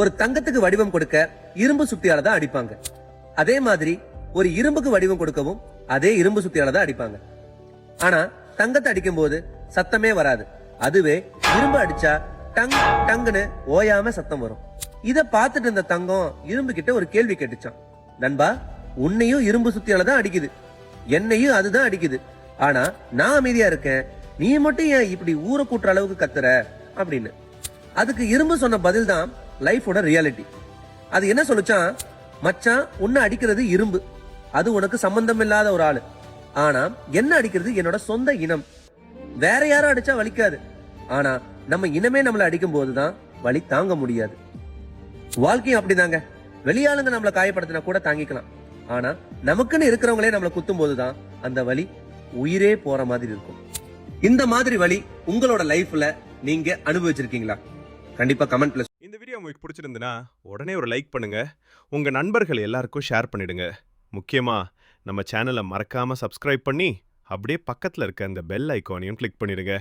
ஒரு தங்கத்துக்கு வடிவம் கொடுக்க இரும்பு சுத்தியால தான் அடிப்பாங்க. அதே மாதிரி ஒரு இரும்புக்கு வடிவம் கொடுக்கவும் அதே இரும்பு சுத்தியால தான் அடிப்பாங்க. ஆனா தங்கத்தை அடிக்கும் போது சத்தமே வராது. அதுவே இரும்பு அடிச்சா டங் டங்குன்னு ஓயாம சத்தம் வரும். இத பார்த்துட்டு இருந்த தங்கம் இரும்பு கிட்ட ஒரு கேள்வி கேட்டுச்சான் நண்பா உன்னையும் இரும்பு சுத்தியால தான் அடிக்குது. என்னையும் அதுதான் அடிக்குது. ஆனா நான் அமைதியா இருக்கேன். நீ மட்டும் ஏன் இப்படி ஊரை கூட்டுற அளவுக்கு கத்துற? அப்படின்னு. அதுக்கு இரும்பு சொன்ன பதில் தான் லைஃபோட ரியாலிட்டி. அது என்ன சொல்லுச்சான் மச்சான் உன்னை அடிக்கிறது இரும்பு. அது உனக்கு சம்பந்தம் இல்லாத ஒரு ஆளு. ஆனா என்ன அடிக்கிறது என்னோட சொந்த இனம். வேற யாரும் அடிச்சா வலிக்காது. ஆனா நம்ம இனமே நம்மளை அடிக்கும் போதுதான் வலி தாங்க முடியாது. வாழ்க்கையும் அப்படிதாங்க. வெளியாளுங்க நம்மள காயப்படுத்தினா கூட தாங்கிக்கலாம். ஆனா நமக்குன்னு இருக்கிறவங்களே நம்மள குத்தும் போதுதான் அந்த வலி உயிரே போற மாதிரி இருக்கும். இந்த மாதிரி வலி உங்களோட லைஃப்ல நீங்க அனுபவிச்சிருக்கீங்களா? கண்டிப்பா கமெண்ட்ல உங்களுக்கு பிடிச்சிருந்துன்னா உடனே ஒரு லைக் பண்ணுங்க. உங்க நண்பர்கள் எல்லாருக்கும் ஷேர் பண்ணிடுங்க. முக்கியமா நம்ம சேனலை மறக்காம சப்ஸ்கிரைப் பண்ணி அப்படியே பக்கத்துல இருக்க அந்த பெல் ஐகானையும் கிளிக் பண்ணிடுங்க.